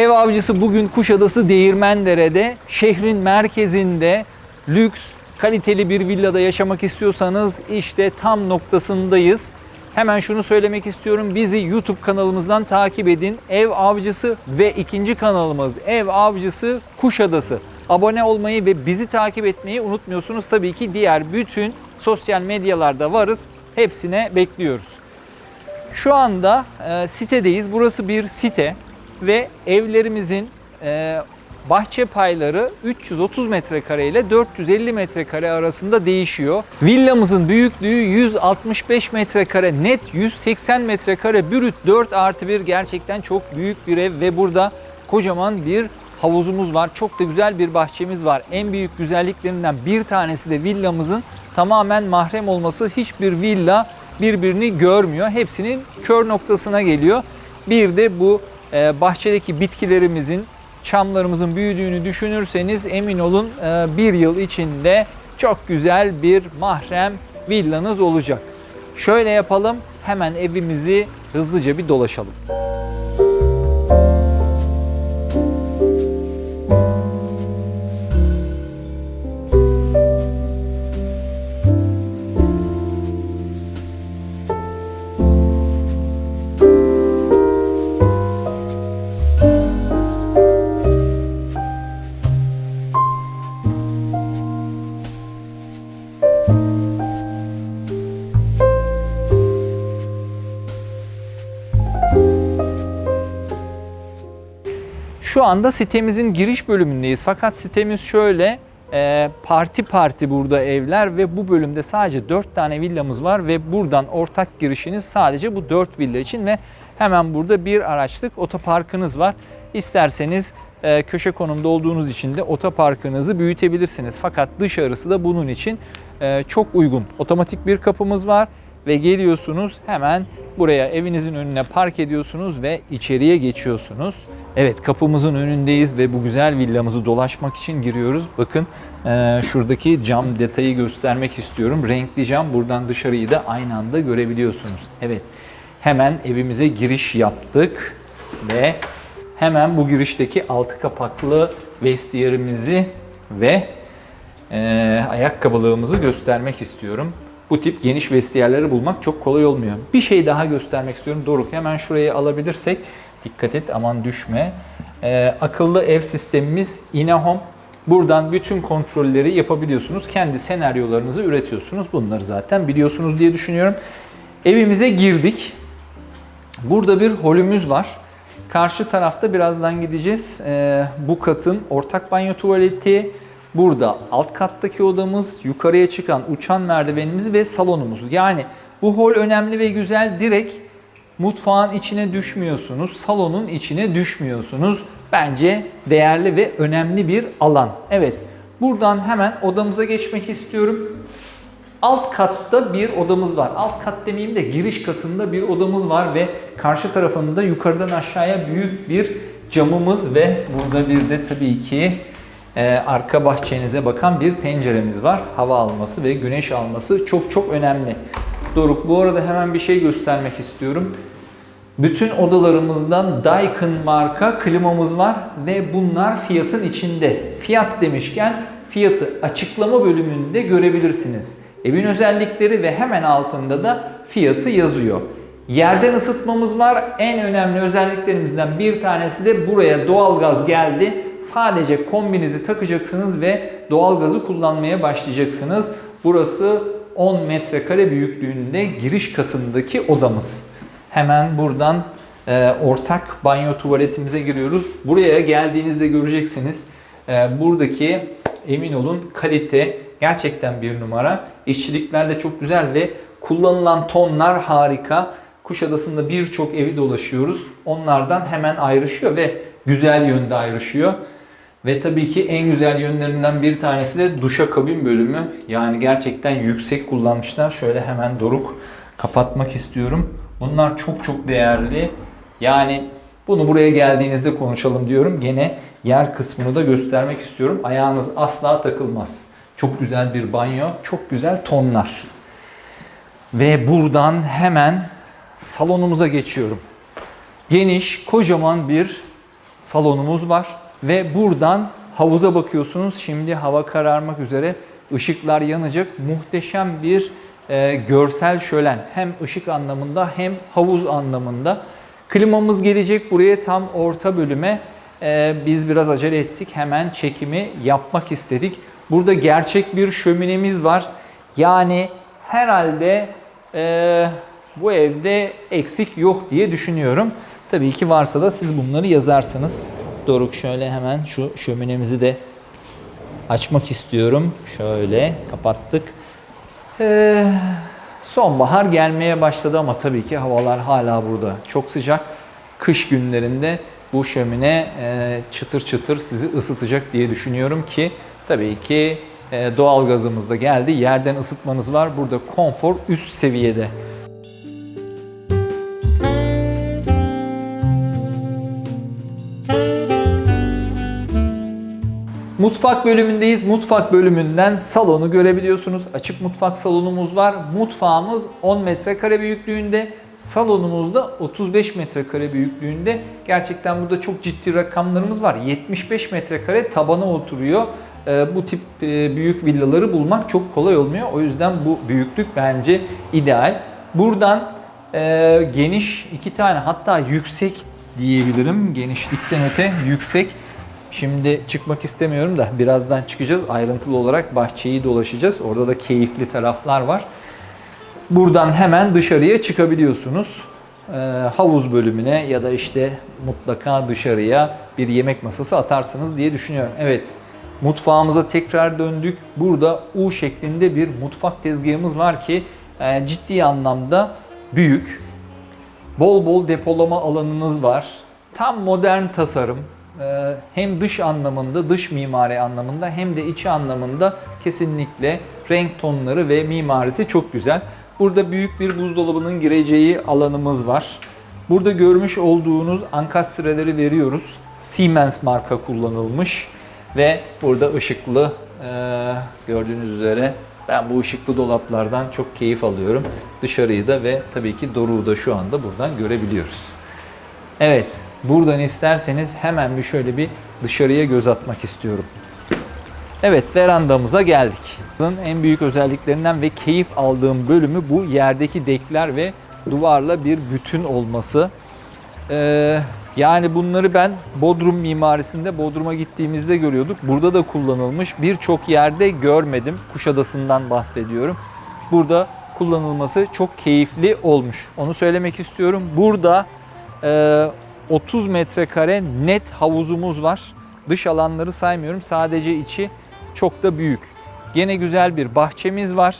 Ev avcısı bugün Kuşadası Değirmendere'de şehrin merkezinde lüks, kaliteli bir villada yaşamak istiyorsanız işte tam noktasındayız. Hemen şunu söylemek istiyorum. Bizi YouTube kanalımızdan takip edin. Ev Avcısı ve ikinci kanalımız Ev Avcısı Kuşadası. Abone olmayı ve bizi takip etmeyi unutmuyorsunuz. Tabii ki diğer bütün sosyal medyalarda varız. Hepsine bekliyoruz. Şu anda e, sitedeyiz. Burası bir site ve evlerimizin e, bahçe payları 330 metrekare ile 450 metrekare arasında değişiyor. Villamızın büyüklüğü 165 metrekare net 180 metrekare brüt 4 artı 1 gerçekten çok büyük bir ev ve burada kocaman bir havuzumuz var. Çok da güzel bir bahçemiz var. En büyük güzelliklerinden bir tanesi de villamızın tamamen mahrem olması. Hiçbir villa birbirini görmüyor. Hepsinin kör noktasına geliyor. Bir de bu bahçedeki bitkilerimizin, çamlarımızın büyüdüğünü düşünürseniz emin olun e, bir yıl içinde çok güzel bir mahrem villanız olacak. Şöyle yapalım, hemen evimizi hızlıca bir dolaşalım. Şu anda sitemizin giriş bölümündeyiz. Fakat sitemiz şöyle e, parti parti burada evler ve bu bölümde sadece 4 tane villamız var ve buradan ortak girişiniz sadece bu 4 villa için ve hemen burada bir araçlık otoparkınız var. İsterseniz e, köşe konumda olduğunuz için de otoparkınızı büyütebilirsiniz. Fakat dışarısı da bunun için e, çok uygun. Otomatik bir kapımız var ve geliyorsunuz hemen buraya evinizin önüne park ediyorsunuz ve içeriye geçiyorsunuz. Evet kapımızın önündeyiz ve bu güzel villamızı dolaşmak için giriyoruz. Bakın eee, şuradaki cam detayı göstermek istiyorum. Renkli cam buradan dışarıyı da aynı anda görebiliyorsunuz. Evet hemen evimize giriş yaptık ve hemen bu girişteki altı kapaklı vestiyerimizi ve e, ayakkabılığımızı göstermek istiyorum. Bu tip geniş vestiyerleri bulmak çok kolay olmuyor. Bir şey daha göstermek istiyorum. Doruk hemen şurayı alabilirsek. Dikkat et aman düşme. E, akıllı ev sistemimiz InnoHome. Buradan bütün kontrolleri yapabiliyorsunuz. Kendi senaryolarınızı üretiyorsunuz. Bunları zaten biliyorsunuz diye düşünüyorum. Evimize girdik. Burada bir holümüz var. Karşı tarafta birazdan gideceğiz. Ee, bu katın ortak banyo tuvaleti. Burada alt kattaki odamız, yukarıya çıkan uçan merdivenimiz ve salonumuz. Yani bu hol önemli ve güzel. Direkt mutfağın içine düşmüyorsunuz, salonun içine düşmüyorsunuz. Bence değerli ve önemli bir alan. Evet, buradan hemen odamıza geçmek istiyorum. Alt katta bir odamız var. Alt kat demeyeyim de giriş katında bir odamız var ve karşı tarafında yukarıdan aşağıya büyük bir camımız ve burada bir de tabii ki e, arka bahçenize bakan bir penceremiz var. Hava alması ve güneş alması çok çok önemli. Doruk bu arada hemen bir şey göstermek istiyorum. Bütün odalarımızdan Daikin marka klimamız var ve bunlar fiyatın içinde. Fiyat demişken fiyatı açıklama bölümünde görebilirsiniz. Evin özellikleri ve hemen altında da fiyatı yazıyor. Yerden ısıtmamız var. En önemli özelliklerimizden bir tanesi de buraya doğalgaz geldi. Sadece kombinizi takacaksınız ve doğalgazı kullanmaya başlayacaksınız. Burası 10 metrekare büyüklüğünde giriş katındaki odamız. Hemen buradan e, ortak banyo tuvaletimize giriyoruz. Buraya geldiğinizde göreceksiniz. E, buradaki emin olun kalite gerçekten bir numara. İşçilikler de çok güzel ve kullanılan tonlar harika. Kuşadası'nda birçok evi dolaşıyoruz. Onlardan hemen ayrışıyor ve güzel yönde ayrışıyor. Ve tabii ki en güzel yönlerinden bir tanesi de duşakabin bölümü. Yani gerçekten yüksek kullanmışlar. Şöyle hemen doruk kapatmak istiyorum. Bunlar çok çok değerli. Yani bunu buraya geldiğinizde konuşalım diyorum. Gene yer kısmını da göstermek istiyorum. Ayağınız asla takılmaz. Çok güzel bir banyo, çok güzel tonlar. Ve buradan hemen salonumuza geçiyorum. Geniş, kocaman bir salonumuz var ve buradan havuza bakıyorsunuz. Şimdi hava kararmak üzere ışıklar yanacak. Muhteşem bir e, görsel şölen hem ışık anlamında hem havuz anlamında. Klimamız gelecek buraya tam orta bölüme. E, biz biraz acele ettik. Hemen çekimi yapmak istedik. Burada gerçek bir şöminemiz var. Yani herhalde e, bu evde eksik yok diye düşünüyorum. Tabii ki varsa da siz bunları yazarsınız. Doruk şöyle hemen şu şöminemizi de açmak istiyorum. Şöyle kapattık. Ee, sonbahar gelmeye başladı ama tabii ki havalar hala burada çok sıcak. Kış günlerinde bu şömine e, çıtır çıtır sizi ısıtacak diye düşünüyorum ki tabii ki e, doğal gazımız da geldi. Yerden ısıtmanız var. Burada konfor üst seviyede. Mutfak bölümündeyiz. Mutfak bölümünden salonu görebiliyorsunuz. Açık mutfak salonumuz var. Mutfağımız 10 metrekare büyüklüğünde. Salonumuzda 35 metrekare büyüklüğünde. Gerçekten burada çok ciddi rakamlarımız var. 75 metrekare tabana oturuyor. Ee, Bu tip e, büyük villaları bulmak çok kolay olmuyor. O yüzden bu büyüklük bence ideal. Buradan e, geniş iki tane hatta yüksek diyebilirim. Genişlikten öte yüksek Şimdi çıkmak istemiyorum da birazdan çıkacağız. Ayrıntılı olarak bahçeyi dolaşacağız. Orada da keyifli taraflar var. Buradan hemen dışarıya çıkabiliyorsunuz. Ee, havuz bölümüne ya da işte mutlaka dışarıya bir yemek masası atarsınız diye düşünüyorum. Evet, mutfağımıza tekrar döndük. Burada U şeklinde bir mutfak tezgahımız var ki e, ciddi anlamda büyük. Bol bol depolama alanınız var. Tam modern tasarım. Ee, Hem dış anlamında, dış mimari anlamında hem de içi anlamında kesinlikle renk tonları ve mimarisi çok güzel. Burada büyük bir buzdolabının gireceği alanımız var. Burada görmüş olduğunuz ankastreleri veriyoruz. Siemens marka kullanılmış ve burada ışıklı e, gördüğünüz üzere ben bu ışıklı dolaplardan çok keyif alıyorum. Dışarıyı da ve tabii ki Doruk'u da şu anda buradan görebiliyoruz. Evet, buradan isterseniz hemen bir şöyle bir dışarıya göz atmak istiyorum. Evet, verandamıza geldik. En büyük özelliklerinden ve keyif aldığım bölümü bu yerdeki dekler ve duvarla bir bütün olması. Ee, yani bunları ben Bodrum mimarisinde Bodrum'a gittiğimizde görüyorduk. Burada da kullanılmış. Birçok yerde görmedim. Kuşadası'ndan bahsediyorum. Burada kullanılması çok keyifli olmuş. Onu söylemek istiyorum. Burada e, 30 metrekare net havuzumuz var. Dış alanları saymıyorum. Sadece içi çok da büyük. Gene güzel bir bahçemiz var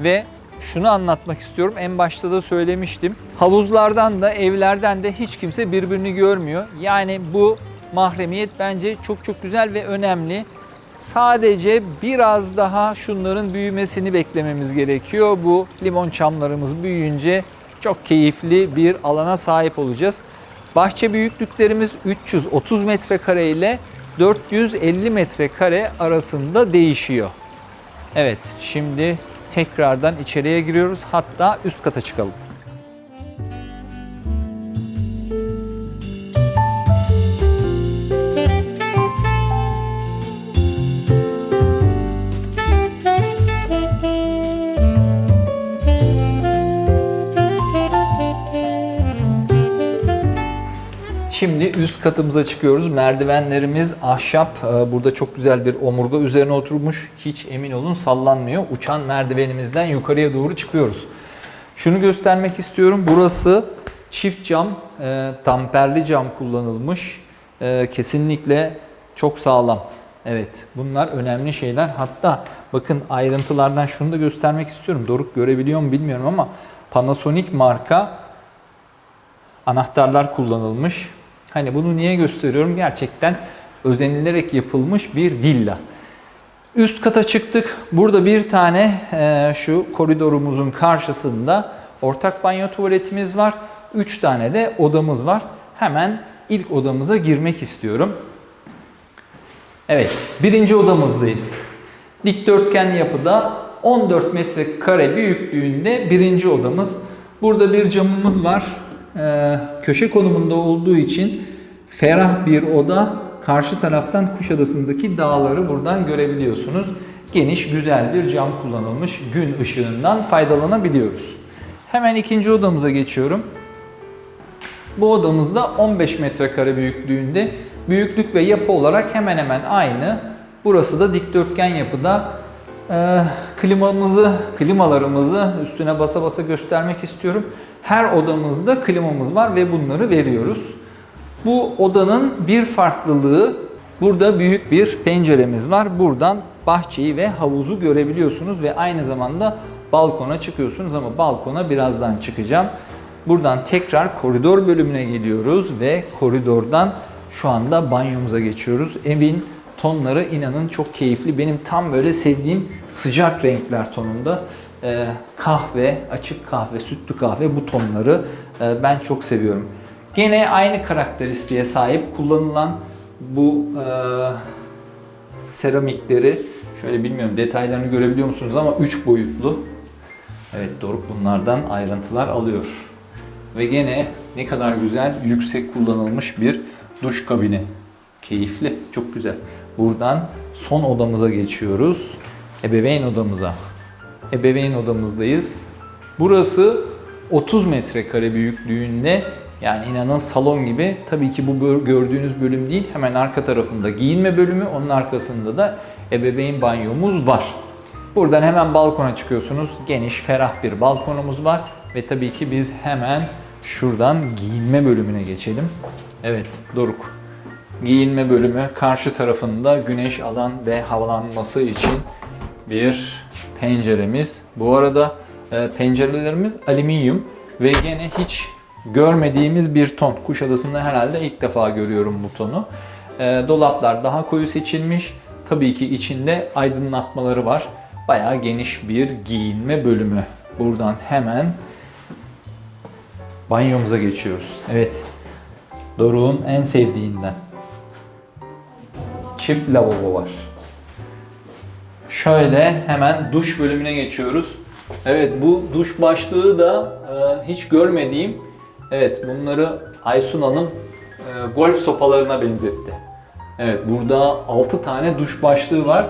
ve şunu anlatmak istiyorum. En başta da söylemiştim. Havuzlardan da evlerden de hiç kimse birbirini görmüyor. Yani bu mahremiyet bence çok çok güzel ve önemli. Sadece biraz daha şunların büyümesini beklememiz gerekiyor. Bu limon çamlarımız büyüyünce çok keyifli bir alana sahip olacağız. Bahçe büyüklüklerimiz 330 metrekare ile 450 metrekare arasında değişiyor. Evet, şimdi tekrardan içeriye giriyoruz. Hatta üst kata çıkalım. Katımıza çıkıyoruz. Merdivenlerimiz ahşap. Ee, Burada çok güzel bir omurga üzerine oturmuş. Hiç emin olun sallanmıyor. Uçan merdivenimizden yukarıya doğru çıkıyoruz. Şunu göstermek istiyorum. Burası çift cam, e, tamperli cam kullanılmış. E, Kesinlikle çok sağlam. Evet, bunlar önemli şeyler. Hatta bakın ayrıntılardan şunu da göstermek istiyorum. Doruk görebiliyor mu bilmiyorum ama Panasonic marka anahtarlar kullanılmış. Hani bunu niye gösteriyorum? Gerçekten özenilerek yapılmış bir villa. Üst kata çıktık. Burada bir tane e, şu koridorumuzun karşısında ortak banyo tuvaletimiz var. Üç tane de odamız var. Hemen ilk odamıza girmek istiyorum. Evet, birinci odamızdayız. Dikdörtgen yapıda 14 metrekare büyüklüğünde birinci odamız. Burada bir camımız var. Ee, köşe konumunda olduğu için Ferah bir oda. Karşı taraftan Kuşadası'ndaki dağları buradan görebiliyorsunuz. Geniş, güzel bir cam kullanılmış. Gün ışığından faydalanabiliyoruz. Hemen ikinci odamıza geçiyorum. Bu odamızda 15 metrekare büyüklüğünde. Büyüklük ve yapı olarak hemen hemen aynı. Burası da dikdörtgen yapıda. Ee, klimamızı, klimalarımızı üstüne basa basa göstermek istiyorum. Her odamızda klimamız var ve bunları veriyoruz. Bu odanın bir farklılığı burada büyük bir penceremiz var. Buradan bahçeyi ve havuzu görebiliyorsunuz ve aynı zamanda balkona çıkıyorsunuz ama balkona birazdan çıkacağım. Buradan tekrar koridor bölümüne geliyoruz ve koridordan şu anda banyomuza geçiyoruz. Evin tonları inanın çok keyifli. Benim tam böyle sevdiğim sıcak renkler tonunda. Ee, kahve, açık kahve, sütlü kahve bu tonları e, ben çok seviyorum. Gene aynı karakteristiğe sahip kullanılan bu e, seramikleri şöyle bilmiyorum detaylarını görebiliyor musunuz ama 3 boyutlu. Evet Doruk bunlardan ayrıntılar alıyor. Ve gene ne kadar güzel yüksek kullanılmış bir duş kabini. Keyifli, çok güzel. Buradan son odamıza geçiyoruz. Ebeveyn odamıza. Ebeveyn odamızdayız. Burası 30 metrekare büyüklüğünde yani inanın salon gibi. Tabii ki bu gördüğünüz bölüm değil. Hemen arka tarafında giyinme bölümü. Onun arkasında da ebeveyn banyomuz var. Buradan hemen balkona çıkıyorsunuz. Geniş, ferah bir balkonumuz var. Ve tabii ki biz hemen şuradan giyinme bölümüne geçelim. Evet, Doruk. Giyinme bölümü karşı tarafında güneş alan ve havalanması için bir penceremiz. Bu arada e, pencerelerimiz alüminyum ve gene hiç görmediğimiz bir ton. Kuşadası'nda herhalde ilk defa görüyorum bu tonu. E, dolaplar daha koyu seçilmiş. Tabii ki içinde aydınlatmaları var. Bayağı geniş bir giyinme bölümü. Buradan hemen banyomuza geçiyoruz. Evet. Doruk'un en sevdiğinden. Çift lavabo var. Şöyle hemen duş bölümüne geçiyoruz. Evet bu duş başlığı da e, hiç görmediğim. Evet bunları Aysun Hanım e, golf sopalarına benzetti. Evet burada 6 tane duş başlığı var.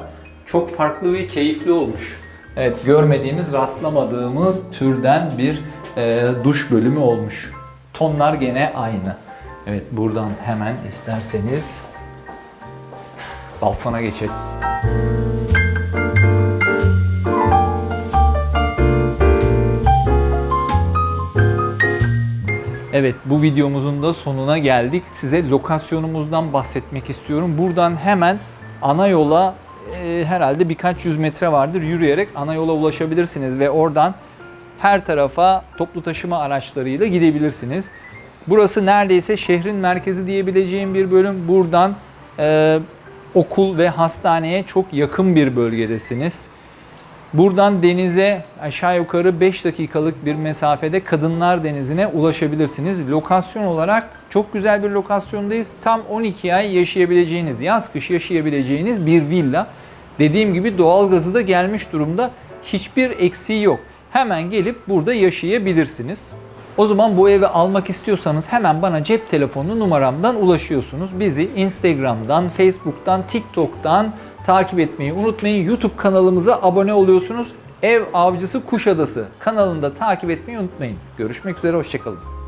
Çok farklı ve keyifli olmuş. Evet görmediğimiz, rastlamadığımız türden bir e, duş bölümü olmuş. Tonlar gene aynı. Evet buradan hemen isterseniz balkona geçelim. Evet bu videomuzun da sonuna geldik. Size lokasyonumuzdan bahsetmek istiyorum. Buradan hemen ana yola e, herhalde birkaç yüz metre vardır yürüyerek ana yola ulaşabilirsiniz ve oradan her tarafa toplu taşıma araçlarıyla gidebilirsiniz. Burası neredeyse şehrin merkezi diyebileceğim bir bölüm. Buradan e, okul ve hastaneye çok yakın bir bölgedesiniz. Buradan denize aşağı yukarı 5 dakikalık bir mesafede Kadınlar Denizi'ne ulaşabilirsiniz. Lokasyon olarak çok güzel bir lokasyondayız. Tam 12 ay yaşayabileceğiniz, yaz kış yaşayabileceğiniz bir villa. Dediğim gibi doğalgazı da gelmiş durumda. Hiçbir eksiği yok. Hemen gelip burada yaşayabilirsiniz. O zaman bu evi almak istiyorsanız hemen bana cep telefonu numaramdan ulaşıyorsunuz. Bizi Instagram'dan, Facebook'tan, TikTok'tan takip etmeyi unutmayın. YouTube kanalımıza abone oluyorsunuz. Ev Avcısı Kuşadası kanalında takip etmeyi unutmayın. Görüşmek üzere, hoşçakalın.